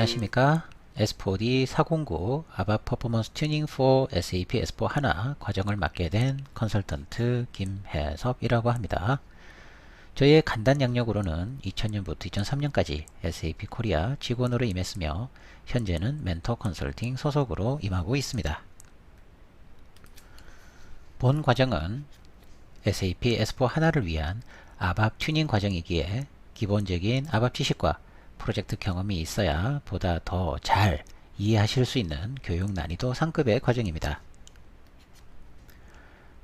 안녕하십니까 S4D 409 ABAP 퍼포먼스 튜닝 for SAP S4 하나 과정을 맡게 된 컨설턴트 김혜섭이라고 합니다. 저의 간단 양력으로는 2000년부터 2003년까지 SAP 코리아 직원으로 임했으며 현재는 멘토 컨설팅 소속으로 임하고 있습니다. 본 과정은 SAP S4 하나를 위한 ABAP 튜닝 과정이기에 기본적인 ABAP 지식과 프로젝트 경험이 있어야 보다 더 잘 이해하실 수 있는 교육 난이도 상급의 과정입니다.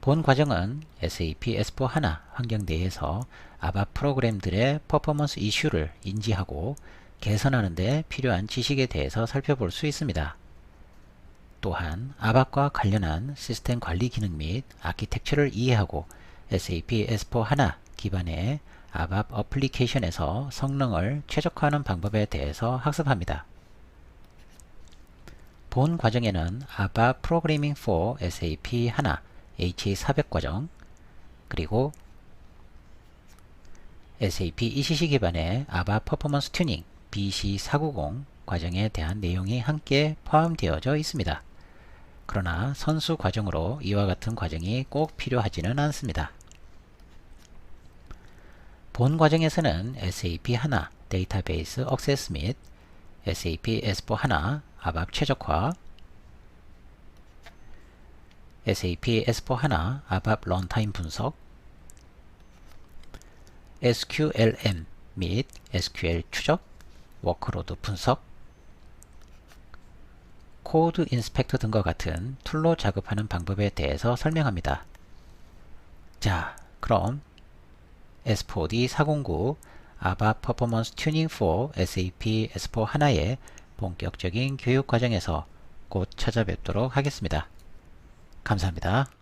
본 과정은 SAP S4 하나 환경 내에서 ABAP 프로그램들의 퍼포먼스 이슈를 인지하고 개선하는 데 필요한 지식에 대해서 살펴볼 수 있습니다. 또한 ABAP과 관련한 시스템 관리 기능 및 아키텍처를 이해하고 SAP S4 하나 기반의 ABAP 어플리케이션에서 성능을 최적화하는 방법에 대해서 학습합니다. 본 과정에는 ABAP Programming for SAP 하나 HA400 과정 그리고 SAP ECC 기반의 ABAP 퍼포먼스 튜닝 BC490 과정에 대한 내용이 함께 포함되어져 있습니다. 그러나 선수 과정으로 이와 같은 과정이 꼭 필요하지는 않습니다. 본 과정에서는 SAP 하나 데이터베이스 억세스 및 SAP S4 하나 ABAP 최적화 SAP S4 하나 ABAP 런타임 분석 SQLM 및 SQL 추적 워크로드 분석 코드 인스펙터 등과 같은 툴로 작업하는 방법에 대해서 설명합니다. 자, 그럼 S4D 409 ABAP 퍼포먼스 튜닝 for SAP S4 하나의 본격적인 교육 과정에서 곧 찾아뵙도록 하겠습니다. 감사합니다.